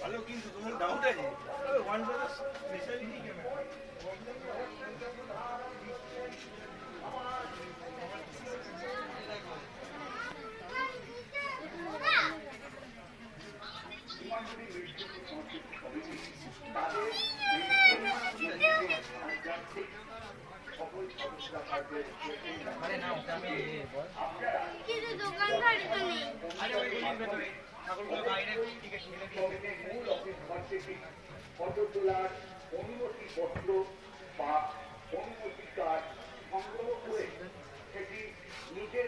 ভালো কিন্তু তোমার ডাউট আছে? ওয়ান প্লাস স্পেশালিটি ক্যামেরা কিন্তু তো নেই তোলার অনুমতিপত্র বা অনুমতি কার্ড সংগ্রহ করে সেটি নিজের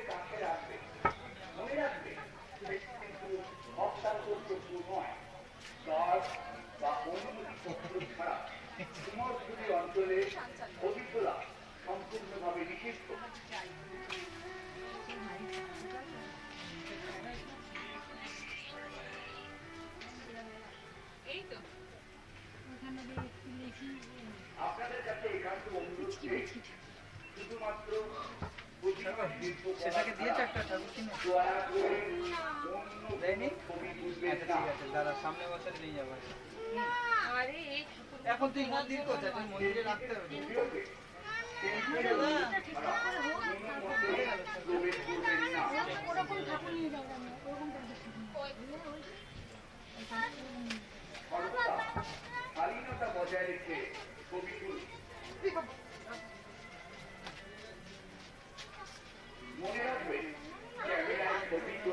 সেটাকে দিয়েছে একটা ঠাকুর কিনে। দয়া করে অন্য দেয়নি? আচ্ছা ঠিক আছে দাদা সামনে বছর নিয়ে যাব। এখন তুই মন্দির কোথায়? তুই মন্দিরে রাখতে হবে। ভিডিওতে প্রবেশ করবেন না ওরকম ঠাকুর নিয়ে যাব ওরকম শালীনতা বজায় রেখে ছবি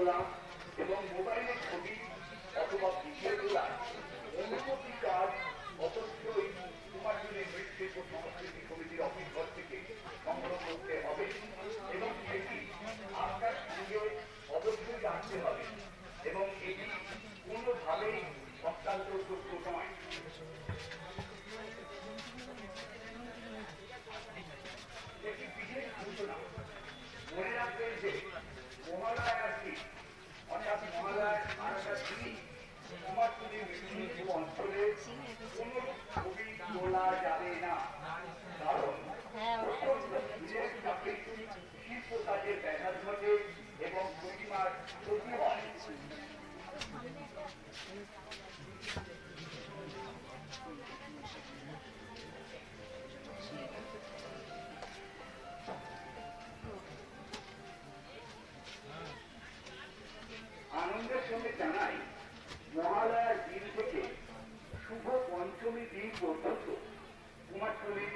তোলা এবং মোবাইলের ছবি অথবা ভিডিও তোলা অনুমতি কাজ অবশ্যই 行，也不行。পঞ্চমী দিন পর্যন্ত কুমারটুলি